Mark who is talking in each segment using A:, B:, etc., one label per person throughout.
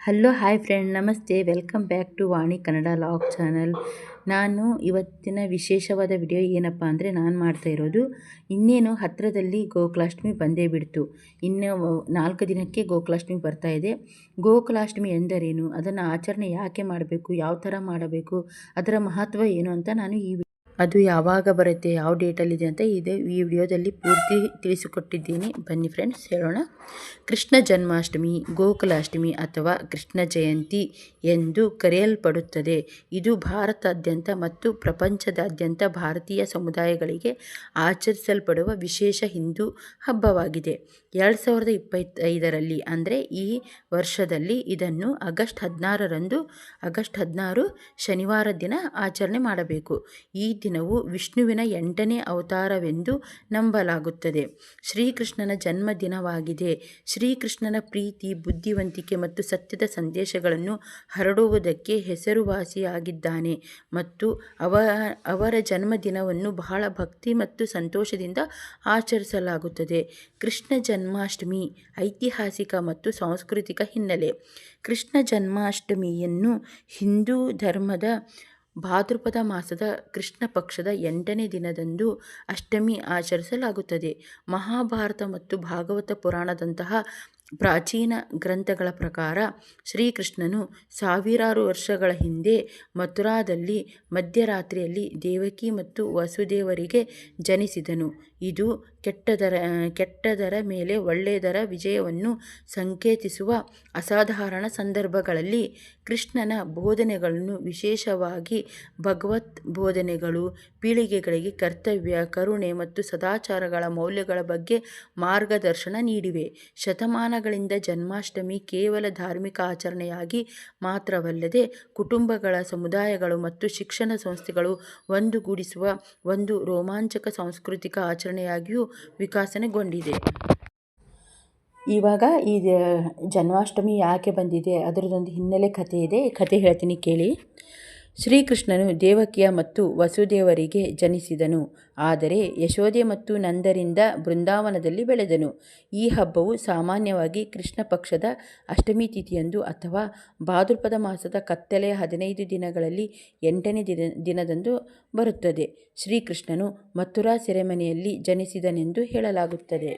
A: Hello, hi friend, ನಮಸ್ತೆ. Welcome back to Vani Kannada log channel. ನಾನು ಇವತ್ತಿನ ವಿಶೇಷವಾದ ವಿಡಿಯೋ ಏನಪ್ಪ ಅಂದರೆ ನಾನು ಮಾಡ್ತಾ ಇರೋದು, ಇನ್ನೇನು ಹತ್ತಿರದಲ್ಲಿ ಗೋಕುಲಾಷ್ಟಮಿ ಬಂದೇ ಬಿಡ್ತು. ಇನ್ನು ನಾಲ್ಕು ದಿನಕ್ಕೆ ಗೋಕುಲಾಷ್ಟಮಿ ಬರ್ತಾ ಇದೆ. ಗೋಕುಲಾಷ್ಟಮಿ ಎಂದರೇನು? ಅದನ್ನು ಆಚರಣೆ ಯಾಕೆ ಮಾಡಬೇಕು? ಯಾವ ಥರ ಮಾಡಬೇಕು? ಅದರ ಮಹತ್ವ ಏನು ಅಂತ ನಾನು ಈ ಅದು ಯಾವಾಗ ಬರುತ್ತೆ, ಯಾವ ಡೇಟಲ್ಲಿದೆ ಅಂತ ಇದೆ ಈ ವಿಡಿಯೋದಲ್ಲಿ ಪೂರ್ತಿ ತಿಳಿಸಿಕೊಟ್ಟಿದ್ದೀನಿ. ಬನ್ನಿ ಫ್ರೆಂಡ್ಸ್ ಹೇಳೋಣ. ಕೃಷ್ಣ ಜನ್ಮಾಷ್ಟಮಿ, ಗೋಕುಲಾಷ್ಟಮಿ ಅಥವಾ ಕೃಷ್ಣ ಜಯಂತಿ ಎಂದು ಕರೆಯಲ್ಪಡುತ್ತದೆ. ಇದು ಭಾರತಾದ್ಯಂತ ಮತ್ತು ಪ್ರಪಂಚದಾದ್ಯಂತ ಭಾರತೀಯ ಸಮುದಾಯಗಳಿಗೆ ಆಚರಿಸಲ್ಪಡುವ ವಿಶೇಷ ಹಿಂದೂ ಹಬ್ಬವಾಗಿದೆ. ಎರಡು ಸಾವಿರದ ಇಪ್ಪತ್ತೈದರಲ್ಲಿ, ಅಂದರೆ ಈ ವರ್ಷದಲ್ಲಿ ಇದನ್ನು ಆಗಸ್ಟ್ ಹದಿನಾರರಂದು ಆಗಸ್ಟ್ ಹದಿನಾರು ಶನಿವಾರ ದಿನ ಆಚರಣೆ ಮಾಡಬೇಕು. ಈ ದಿನವು ವಿಷ್ಣುವಿನ ಎಂಟನೇ ಅವತಾರವೆಂದು ನಂಬಲಾಗುತ್ತದೆ. ಶ್ರೀಕೃಷ್ಣನ ಜನ್ಮದಿನವಾಗಿದೆ. ಶ್ರೀಕೃಷ್ಣನ ಪ್ರೀತಿ, ಬುದ್ಧಿವಂತಿಕೆ ಮತ್ತು ಸತ್ಯದ ಸಂದೇಶಗಳನ್ನು ಹರಡುವುದಕ್ಕೆ ಹೆಸರುವಾಸಿಯಾಗಿದ್ದಾನೆ ಮತ್ತು ಅವ, ಅವರ ಜನ್ಮದಿನವನ್ನು ಬಹಳ ಭಕ್ತಿ ಮತ್ತು ಸಂತೋಷದಿಂದ ಆಚರಿಸಲಾಗುತ್ತದೆ. ಕೃಷ್ಣ ಜನ್ಮಾಷ್ಟಮಿ, ಐತಿಹಾಸಿಕ ಮತ್ತು ಸಾಂಸ್ಕೃತಿಕ ಹಿನ್ನೆಲೆ. ಕೃಷ್ಣ ಜನ್ಮಾಷ್ಟಮಿಯನ್ನು ಹಿಂದೂ ಧರ್ಮದ ಭಾದ್ರಪದ ಮಾಸದ ಕೃಷ್ಣ ಪಕ್ಷದ ಎಂಟನೇ ದಿನದಂದು ಅಷ್ಟಮಿ ಆಚರಿಸಲಾಗುತ್ತದೆ. ಮಹಾಭಾರತ ಮತ್ತು ಭಾಗವತ ಪುರಾಣದಂತಹ ಪ್ರಾಚೀನ ಗ್ರಂಥಗಳ ಪ್ರಕಾರ ಶ್ರೀಕೃಷ್ಣನು ಸಾವಿರಾರು ವರ್ಷಗಳ ಹಿಂದೆ ಮಥುರಾದಲ್ಲಿ ಮಧ್ಯರಾತ್ರಿಯಲ್ಲಿ ದೇವಕಿ ಮತ್ತು ವಸುದೇವರಿಗೆ ಜನಿಸಿದನು. ಇದು ಕೆಟ್ಟದರ ಕೆಟ್ಟದರ ಮೇಲೆ ಒಳ್ಳೆಯದರ ವಿಜಯವನ್ನು ಸಂಕೇತಿಸುವ ಅಸಾಧಾರಣ ಸಂದರ್ಭಗಳಲ್ಲಿ ಕೃಷ್ಣನ ಬೋಧನೆಗಳನ್ನು ವಿಶೇಷವಾಗಿ ಭಗವತ್ ಬೋಧನೆಗಳು, ಪೀಳಿಗೆಗಳಿಗೆ ಕರ್ತವ್ಯ, ಕರುಣೆ ಮತ್ತು ಸದಾಚಾರಗಳ ಮೌಲ್ಯಗಳ ಬಗ್ಗೆ ಮಾರ್ಗದರ್ಶನ ನೀಡಿವೆ. ಶತಮಾನಗಳಿಂದ ಜನ್ಮಾಷ್ಟಮಿ ಕೇವಲ ಧಾರ್ಮಿಕ ಆಚರಣೆಯಾಗಿ ಮಾತ್ರವಲ್ಲದೆ ಕುಟುಂಬಗಳ ಸಮುದಾಯಗಳು ಮತ್ತು ಶಿಕ್ಷಣ ಸಂಸ್ಥೆಗಳು ಒಂದುಗೂಡಿಸುವ ಒಂದು ರೋಮಾಂಚಕ ಸಾಂಸ್ಕೃತಿಕ ಆಚರಣೆಯಾಗಿಯೂ ವಿಕಸನಗೊಂಡಿದೆ. ಇವಾಗ ಈ ಜನ್ಮಾಷ್ಟಮಿ ಯಾಕೆ ಬಂದಿದೆ ಅದರದೊಂದು ಹಿನ್ನೆಲೆ ಕಥೆ ಇದೆ. ಕಥೆ ಹೇಳ್ತೀನಿ ಕೇಳಿ. ಶ್ರೀಕೃಷ್ಣನು ದೇವಕಿಯ ಮತ್ತು ವಸುದೇವರಿಗೆ ಜನಿಸಿದನು. ಆದರೆ ಯಶೋದೆ ಮತ್ತು ನಂದರಿಂದ ಬೃಂದಾವನದಲ್ಲಿ ಬೆಳೆದನು. ಈ ಹಬ್ಬವು ಸಾಮಾನ್ಯವಾಗಿ ಕೃಷ್ಣ ಪಕ್ಷದ ಅಷ್ಟಮಿ ತಿಥಿಯಂದು ಅಥವಾ ಭಾದ್ರಪದ ಮಾಸದ ಕತ್ತಲೆಯ ಹದಿನೈದು ದಿನಗಳಲ್ಲಿ ಎಂಟನೇ ದಿನ, ದಿನದಂದು ಬರುತ್ತದೆ. ಶ್ರೀಕೃಷ್ಣನು ಮಥುರಾ ಸೆರೆಮನೆಯಲ್ಲಿ ಜನಿಸಿದನೆಂದು ಹೇಳಲಾಗುತ್ತದೆ.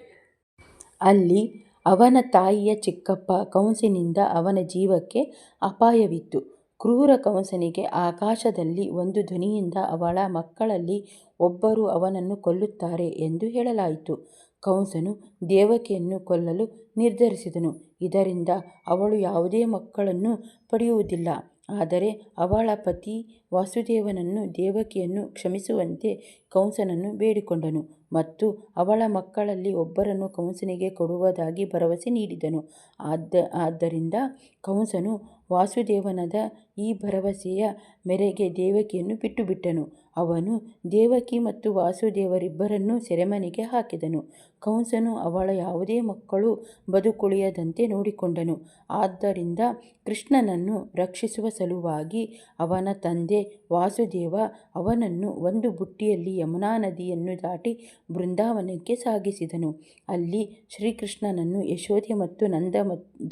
A: ಅಲ್ಲಿ ಅವನ ತಾಯಿಯ ಚಿಕ್ಕಪ್ಪ ಕೌನ್ಸಿನಿಂದ ಅವನ ಜೀವಕ್ಕೆ ಅಪಾಯವಿತ್ತು. ಕ್ರೂರ ಕಂಸನಿಗೆ ಆಕಾಶದಲ್ಲಿ ಒಂದು ಧ್ವನಿಯಿಂದ ಅವಳ ಮಕ್ಕಳಲ್ಲಿ ಒಬ್ಬರು ಅವನನ್ನು ಕೊಲ್ಲುತ್ತಾರೆ ಎಂದು ಹೇಳಲಾಯಿತು. ಕಂಸನು ದೇವಕಿಯನ್ನು ಕೊಲ್ಲಲು ನಿರ್ಧರಿಸಿದನು. ಇದರಿಂದ ಅವಳು ಯಾವುದೇ ಮಕ್ಕಳನ್ನು ಪಡೆಯುವುದಿಲ್ಲ. ಆದರೆ ಅವಳ ಪತಿ ವಾಸುದೇವನನ್ನು ದೇವಕಿಯನ್ನು ಕ್ಷಮಿಸುವಂತೆ ಕಂಸನನ್ನು ಬೇಡಿಕೊಂಡನು ಮತ್ತು ಅವಳ ಮಕ್ಕಳಲ್ಲಿ ಒಬ್ಬರನ್ನು ಕಂಸನಿಗೆ ಕೊಡುವುದಾಗಿ ಭರವಸೆ ನೀಡಿದನು. ಆದ ಆದ್ದರಿಂದ ಕಂಸನು ವಾಸುದೇವನದ ಈ ಭರವಸೆಯ ಮೇರೆಗೆ ದೇವಕಿಯನ್ನು ಬಿಟ್ಟುಬಿಟ್ಟನು. ಅವನು ದೇವಕಿ ಮತ್ತು ವಾಸುದೇವರಿಬ್ಬರನ್ನೂ ಸೆರೆಮನೆಗೆ ಹಾಕಿದನು. ಕಂಸನು ಅವಳ ಯಾವುದೇ ಮಕ್ಕಳು ಬದುಕುಳಿಯದಂತೆ ನೋಡಿಕೊಂಡನು. ಆದ್ದರಿಂದ ಕೃಷ್ಣನನ್ನು ರಕ್ಷಿಸುವ ಸಲುವಾಗಿ ಅವನ ತಂದೆ ವಾಸುದೇವ ಅವನನ್ನು ಒಂದು ಬುಟ್ಟಿಯಲ್ಲಿ ಯಮುನಾ ನದಿಯನ್ನು ದಾಟಿ ಬೃಂದಾವನಕ್ಕೆ ಸಾಗಿಸಿದನು. ಅಲ್ಲಿ ಶ್ರೀಕೃಷ್ಣನನ್ನು ಯಶೋಧೆ ಮತ್ತು ನಂದ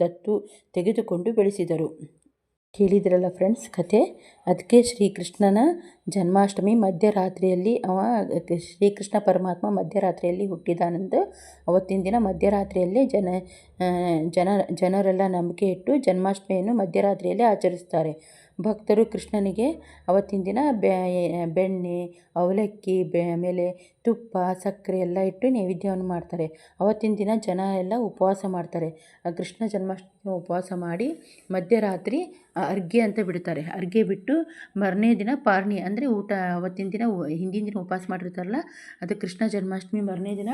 A: ದತ್ತು ತೆಗೆದುಕೊಂಡು ಬೆಳೆಸಿದರು. ಕೇಳಿದ್ರಲ್ಲ ಫ್ರೆಂಡ್ಸ್ ಕತೆ? ಅದಕ್ಕೆ ಶ್ರೀಕೃಷ್ಣನ ಜನ್ಮಾಷ್ಟಮಿ ಮಧ್ಯರಾತ್ರಿಯಲ್ಲಿ ಅವ ಶ್ರೀಕೃಷ್ಣ ಪರಮಾತ್ಮ ಮಧ್ಯರಾತ್ರಿಯಲ್ಲಿ ಹುಟ್ಟಿದಾನಂದು ಅವತ್ತಿನ ದಿನ ಮಧ್ಯರಾತ್ರಿಯಲ್ಲೇ ಜನ ಜನ ಜನರೆಲ್ಲ ನಂಬಿಕೆ ಇಟ್ಟು ಜನ್ಮಾಷ್ಟಮಿಯನ್ನು ಮಧ್ಯರಾತ್ರಿಯಲ್ಲಿ ಆಚರಿಸ್ತಾರೆ. ಭಕ್ತರು ಕೃಷ್ಣನಿಗೆ ಅವತ್ತಿನ ದಿನ ಬೆಣ್ಣೆ, ಅವಲಕ್ಕಿ, ಬೆ, ಆಮೇಲೆ ತುಪ್ಪ, ಸಕ್ಕರೆ ಎಲ್ಲ ಇಟ್ಟು ನೈವೇದ್ಯವನ್ನು ಮಾಡ್ತಾರೆ. ಅವತ್ತಿನ ದಿನ ಜನ ಎಲ್ಲ ಉಪವಾಸ ಮಾಡ್ತಾರೆ. ಕೃಷ್ಣ ಜನ್ಮಾಷ್ಟಮಿ ಉಪವಾಸ ಮಾಡಿ ಮಧ್ಯರಾತ್ರಿ ಅರ್ಗೆ ಅಂತ ಬಿಡ್ತಾರೆ ಅರ್ಗೆ ಬಿಟ್ಟು ಮರನೇ ದಿನ ಪಾರ್ಣಿ, ಅಂದರೆ ಊಟ ಅವತ್ತಿನ ದಿನ ಹಿಂದಿನ ದಿನ ಉಪವಾಸ ಮಾಡಿರ್ತಾರಲ್ಲ, ಅದು ಕೃಷ್ಣ ಜನ್ಮಾಷ್ಟಮಿ ಮರನೇ ದಿನ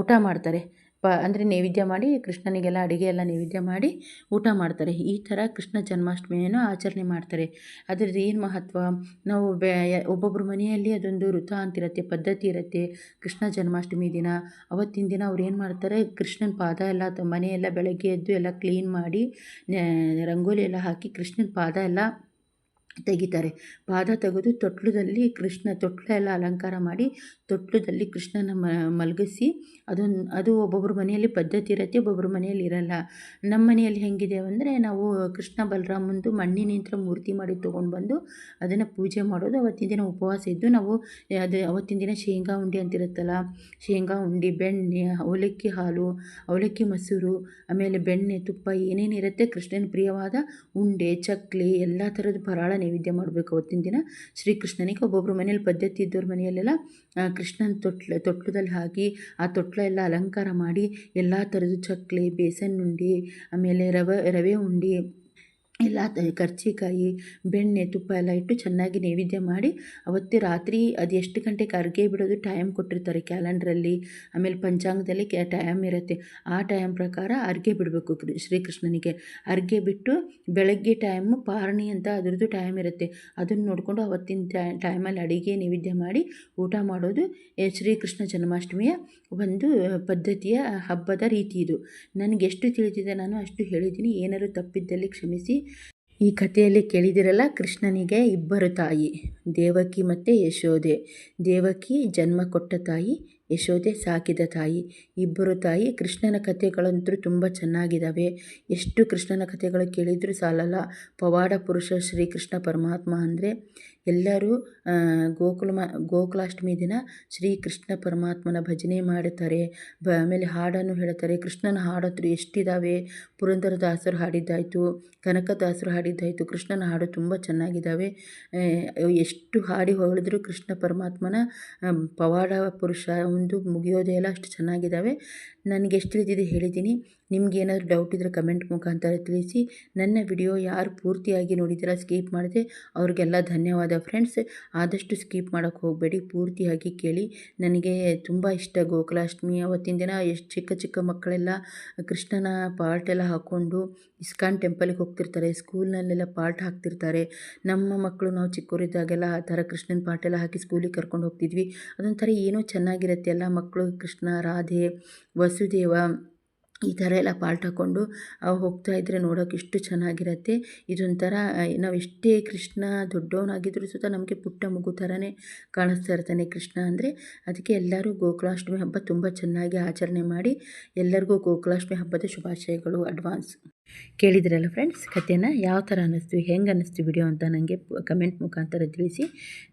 A: ಊಟ ಮಾಡ್ತಾರೆ. ಪ, ಅಂದರೆ ನೈವೇದ್ಯ ಮಾಡಿ ಕೃಷ್ಣನಿಗೆಲ್ಲ ಅಡುಗೆ ಎಲ್ಲ ನೈವೇದ್ಯ ಮಾಡಿ ಊಟ ಮಾಡ್ತಾರೆ. ಈ ಥರ ಕೃಷ್ಣ ಜನ್ಮಾಷ್ಟಮಿಯನ್ನು ಆಚರಣೆ ಮಾಡ್ತಾರೆ. ಅದರದ್ದು ಏನು ಮಹತ್ವ? ನಾವು ಬೆ ಒಬ್ಬೊಬ್ಬರ ಮನೆಯಲ್ಲಿ ಅದೊಂದು ವೃತ ಅಂತಿರುತ್ತೆ, ಪದ್ಧತಿ ಇರುತ್ತೆ. ಕೃಷ್ಣ ಜನ್ಮಾಷ್ಟಮಿ ದಿನ, ಅವತ್ತಿನ ದಿನ ಅವ್ರು ಏನು ಮಾಡ್ತಾರೆ? ಕೃಷ್ಣನ ಪಾದ ಎಲ್ಲ ಮನೆಯೆಲ್ಲ ಬೆಳಗ್ಗೆ ಎದ್ದು ಎಲ್ಲ ಕ್ಲೀನ್ ಮಾಡಿ ರಂಗೋಲಿ ಎಲ್ಲ ಹಾಕಿ ಕೃಷ್ಣನ ಪಾದ ಎಲ್ಲ ತೆಗಿತಾರೆ. ಪಾದ ತೆಗೆದು ತೊಟ್ಲದಲ್ಲಿ ಕೃಷ್ಣ ತೊಟ್ಲ ಎಲ್ಲ ಅಲಂಕಾರ ಮಾಡಿ ತೊಟ್ಲದಲ್ಲಿ ಕೃಷ್ಣನ ಮಲಗಿಸಿ ಅದೊಂದು ಅದು ಒಬ್ಬೊಬ್ಬರ ಮನೆಯಲ್ಲಿ ಪದ್ಧತಿ ಇರುತ್ತೆ ಒಬ್ಬೊಬ್ಬರ ಮನೆಯಲ್ಲಿ ಇರಲ್ಲ. ನಮ್ಮ ಮನೆಯಲ್ಲಿ ಹೆಂಗಿದೆ ಅಂದರೆ ನಾವು ಕೃಷ್ಣ ಬಲರಾಮಂದು ಮಣ್ಣಿನಿಂದ ಮೂರ್ತಿ ಮಾಡಿ ತೊಗೊಂಡು ಬಂದು ಅದನ್ನು ಪೂಜೆ ಮಾಡೋದು. ಅವತ್ತಿನ ದಿನ ಉಪವಾಸ ಇದ್ದು ನಾವು ಅದು ಅವತ್ತಿನ ದಿನ ಶೇಂಗಾ ಉಂಡೆ ಅಂತಿರುತ್ತಲ್ಲ, ಶೇಂಗಾ ಉಂಡಿ, ಬೆಣ್ಣೆ, ಅವಲಕ್ಕಿ ಹಾಲು, ಅವಲಕ್ಕಿ ಮೊಸರು, ಆಮೇಲೆ ಬೆಣ್ಣೆ, ತುಪ್ಪ ಏನೇನಿರುತ್ತೆ ಕೃಷ್ಣನ ಪ್ರಿಯವಾದ ಉಂಡೆ, ಚಕ್ಲಿ, ಎಲ್ಲ ಥರದ ಫರಾಳ ನೈವೇದ್ಯ ಮಾಡಬೇಕು ಅವತ್ತಿನ ದಿನ. ಶ್ರೀಕೃಷ್ಣನಿಗೆ ಒಬ್ಬೊಬ್ಬರು ಮನೇಲಿ ಪದ್ಧತಿ ಇದ್ದವ್ರ ಮನೆಯಲ್ಲೆಲ್ಲ ಕೃಷ್ಣನ ತೊಟ್ಲ ತೊಟ್ಲದಲ್ಲಿ ಹಾಕಿ ಆ ತೊಟ್ಲ ಎಲ್ಲ ಅಲಂಕಾರ ಮಾಡಿ ಎಲ್ಲ ಥರದ ಚಕ್ಲಿ, ಬೇಸನ್ ಉಂಡೆ, ಆಮೇಲೆ ರವೆ ರವೆ ಉಂಡೆ ಎಲ್ಲ ಕರ್ಜಿಕಾಯಿ, ಬೆಣ್ಣೆ, ತುಪ್ಪ ಎಲ್ಲ ಇಟ್ಟು ಚೆನ್ನಾಗಿ ನೈವೇದ್ಯ ಮಾಡಿ ಅವತ್ತೇ ರಾತ್ರಿ ಅದು ಎಷ್ಟು ಗಂಟೆಗೆ ಅರ್ಗೆ ಬಿಡೋದು ಟೈಮ್ ಕೊಟ್ಟಿರ್ತಾರೆ ಕ್ಯಾಲೆಂಡ್ರಲ್ಲಿ ಆಮೇಲೆ ಪಂಚಾಂಗದಲ್ಲಿ ಕ್ಯಾ ಟೈಮ್ ಇರುತ್ತೆ. ಆ ಟೈಮ್ ಪ್ರಕಾರ ಅರ್ಗೆ ಬಿಡಬೇಕು ಶ್ರೀಕೃಷ್ಣನಿಗೆ. ಅರ್ಗೆ ಬಿಟ್ಟು ಬೆಳಗ್ಗೆ ಟೈಮು ಪಾರಣಿ ಅಂತ ಅದರದ್ದು ಟೈಮ್ ಇರುತ್ತೆ. ಅದನ್ನು ನೋಡಿಕೊಂಡು ಅವತ್ತಿನ ಟೈಮಲ್ಲಿ ಅಡಿಗೆ ನೈವೇದ್ಯ ಮಾಡಿ ಊಟ ಮಾಡೋದು ಶ್ರೀಕೃಷ್ಣ ಜನ್ಮಾಷ್ಟಮಿಯ ಒಂದು ಪದ್ಧತಿಯ ಹಬ್ಬದ ರೀತಿ ಇದು. ನನಗೆ ಎಷ್ಟು ತಿಳಿದಿದೆ ನಾನು ಅಷ್ಟು ಹೇಳಿದ್ದೀನಿ. ಏನಾದರೂ ತಪ್ಪಿದ್ದಲ್ಲಿ ಕ್ಷಮಿಸಿ. ಈ ಕಥೆಯಲ್ಲಿ ಕೇಳಿದಿರಲ್ಲ ಕೃಷ್ಣನಿಗೆ ಇಬ್ಬರು ತಾಯಿ, ದೇವಕಿ ಮತ್ತು ಯಶೋದೆ. ದೇವಕಿ ಜನ್ಮ ಕೊಟ್ಟ ತಾಯಿ, ಯಶೋದೆ ಸಾಕಿದ ತಾಯಿ. ಇಬ್ಬರು ತಾಯಿ ಕೃಷ್ಣನ ಕಥೆಗಳಂತೂ ತುಂಬ ಚೆನ್ನಾಗಿದ್ದಾವೆ ಎಷ್ಟು ಕೃಷ್ಣನ ಕಥೆಗಳು ಕೇಳಿದರೂ ಸಾಲಲ್ಲ. ಪವಾಡ ಪುರುಷ ಶ್ರೀಕೃಷ್ಣ ಪರಮಾತ್ಮ ಅಂದರೆ ಎಲ್ಲರೂ ಗೋಕುಲ ಗೋಕುಲಾಷ್ಟಮಿ ದಿನ ಶ್ರೀ ಕೃಷ್ಣ ಪರಮಾತ್ಮನ ಭಜನೆ ಮಾಡುತ್ತಾರೆ. ಬ, ಆಮೇಲೆ ಹಾಡನ್ನು ಹೇಳ್ತಾರೆ ಕೃಷ್ಣನ ಹಾಡತ್ರು ಎಷ್ಟಿದ್ದಾವೆ ಪುರಂದರದಾಸರು ಹಾಡಿದ್ದಾಯಿತು, ಕನಕದಾಸರು ಹಾಡಿದ್ದಾಯಿತು, ಕೃಷ್ಣನ ಹಾಡು ತುಂಬ ಚೆನ್ನಾಗಿದ್ದಾವೆ ಎಷ್ಟು ಹಾಡಿ ಹೊಗಳಿದ್ರು ಕೃಷ್ಣ ಪರಮಾತ್ಮನ ಪವಾಡ ಪುರುಷ ಒಂದು ಮುಗಿಯೋದೇ ಇಲ್ಲ, ಅಷ್ಟು ಚೆನ್ನಾಗಿದ್ದಾವೆ ನನಗೆ ಎಷ್ಟು ತಿಳಿದಿದೆ ಹೇಳಿದ್ದೀನಿ. ನಿಮ್ಗೆ ಏನಾದರೂ ಡೌಟ್ ಇದ್ದರೆ ಕಮೆಂಟ್ ಮುಖಾಂತರ ತಿಳಿಸಿ. ನನ್ನ ವಿಡಿಯೋ ಯಾರು ಪೂರ್ತಿಯಾಗಿ ನೋಡಿದ್ದೀರಾ ಸ್ಕೀಪ್ ಮಾಡಿದೆ. ಅವ್ರಿಗೆಲ್ಲ ಧನ್ಯವಾದ ಫ್ರೆಂಡ್ಸ್ ಆದಷ್ಟು ಸ್ಕೀಪ್ ಮಾಡೋಕ್ಕೆ ಹೋಗಬೇಡಿ, ಪೂರ್ತಿಯಾಗಿ ಕೇಳಿ. ನನಗೆ ತುಂಬ ಇಷ್ಟ ಗೋಕುಲಾಷ್ಟಮಿ. ಅವತ್ತಿನ ದಿನ ಎಷ್ಟು ಚಿಕ್ಕ ಚಿಕ್ಕ ಮಕ್ಕಳೆಲ್ಲ ಕೃಷ್ಣನ ಪಾರ್ಟೆಲ್ಲ ಹಾಕ್ಕೊಂಡು ಇಸ್ಕಾನ್ ಟೆಂಪಲ್ಗೆ ಹೋಗ್ತಿರ್ತಾರೆ. ಸ್ಕೂಲ್ನಲ್ಲೆಲ್ಲ ಪಾರ್ಟ್ ಹಾಕ್ತಿರ್ತಾರೆ. ನಮ್ಮ ಮಕ್ಕಳು ನಾವು ಚಿಕ್ಕವರಿದ್ದಾಗೆಲ್ಲ ಆ ಥರ ಕೃಷ್ಣನ ಪಾರ್ಟ್ ಎಲ್ಲ ಹಾಕಿ ಸ್ಕೂಲಿಗೆ ಕರ್ಕೊಂಡು ಹೋಗ್ತಿದ್ವಿ. ಅದೊಂಥರ ಏನೋ ಚೆನ್ನಾಗಿರುತ್ತೆ ಎಲ್ಲ ಮಕ್ಕಳು. ಕೃಷ್ಣ, ರಾಧೆ, ವಸುದೇವ. ಈ ಥರ ಎಲ್ಲ ಪಾಲ್ಟ್ ಹಾಕ್ಕೊಂಡು ಹೋಗ್ತಾ ಇದ್ದರೆ ನೋಡೋಕೆ ಇಷ್ಟು ಚೆನ್ನಾಗಿರುತ್ತೆ. ಇದೊಂಥರ ನಾವು ಎಷ್ಟೇ ಕೃಷ್ಣ ದೊಡ್ಡವನಾಗಿದ್ದರೂ ಸುತ್ತ ನಮಗೆ ಪುಟ್ಟ ಮಗು ಥರನೇ ಕಾಣಿಸ್ತಾ ಇರ್ತಾನೆ ಕೃಷ್ಣ ಅಂದರೆ. ಅದಕ್ಕೆ ಎಲ್ಲರೂ ಗೋಕುಲಾಷ್ಟಮಿ ಹಬ್ಬ ತುಂಬ ಚೆನ್ನಾಗಿ ಆಚರಣೆ ಮಾಡಿ ಎಲ್ಲರಿಗೂ ಗೋಕುಲಾಷ್ಟಮಿ ಹಬ್ಬದ ಶುಭಾಶಯಗಳು, ಅಡ್ವಾನ್ಸ್. ಕೇಳಿದ್ರಲ್ಲ ಫ್ರೆಂಡ್ಸ್ ಕಥೆನ ಯಾವ ಥರ ಅನ್ನಿಸ್ತು, ಹೆಂಗೆ ಅನ್ನಿಸ್ತು ವಿಡಿಯೋ ಅಂತ ನನಗೆ ಕಮೆಂಟ್ ಮುಖಾಂತರ ತಿಳಿಸಿ.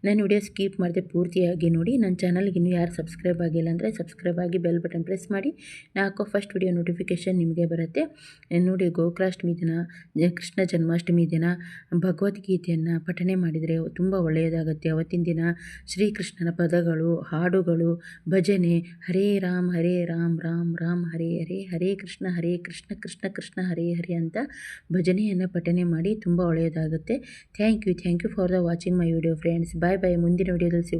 A: ನಾನು ವಿಡಿಯೋ ಸ್ಕೀಪ್ ಮಾಡಿದೆ ಪೂರ್ತಿಯಾಗಿ ನೋಡಿ. ನನ್ನ ಚಾನಲ್ಗೆ ಇನ್ನೂ ಯಾರು ಸಬ್ಸ್ಕ್ರೈಬ್ ಆಗಿಲ್ಲ ಅಂದರೆ ಸಬ್ಸ್ಕ್ರೈಬ್ ಆಗಿ ಬೆಲ್ ಬಟನ್ ಪ್ರೆಸ್ ಮಾಡಿ. ನಾ ಹಾಕೋ ಫಸ್ಟ್ ವಿಡಿಯೋ ನೋಟಿಫಿಕೇಷನ್ ನಿಮಗೆ ಬರುತ್ತೆ. ನೋಡಿ ಗೋಕುಲಾಷ್ಟಮಿ ದಿನ, ಕೃಷ್ಣ ಜನ್ಮಾಷ್ಟಮಿ ದಿನ, ಭಗವದ್ಗೀತೆಯನ್ನು ಪಠನೆ ಮಾಡಿದರೆ ತುಂಬ ಒಳ್ಳೆಯದಾಗುತ್ತೆ. ಅವತ್ತಿನ ದಿನ ಶ್ರೀಕೃಷ್ಣನ ಪದಗಳು, ಹಾಡುಗಳು, ಭಜನೆ, ಹರೇ ರಾಮ್ ಹರೇ ರಾಮ್ ರಾಮ್ ರಾಮ್, ಹರೇ ಹರೇ ಹರೇ ಕೃಷ್ಣ ಹರೇ ಕೃಷ್ಣ ಕೃಷ್ಣ ಕೃಷ್ಣ, ಹರೇ ಹರೇ ಅಂತ ಭಜನೆಯನ್ನು ಪಠನೆ ಮಾಡಿ ತುಂಬ ಒಳ್ಳೆಯದಾಗುತ್ತೆ. Thank you thank you for the watching my video friends bye bye ಮುಂದಿನ ವಿಡಿಯೋದಲ್ಲಿ ಸಿಗೋಣ.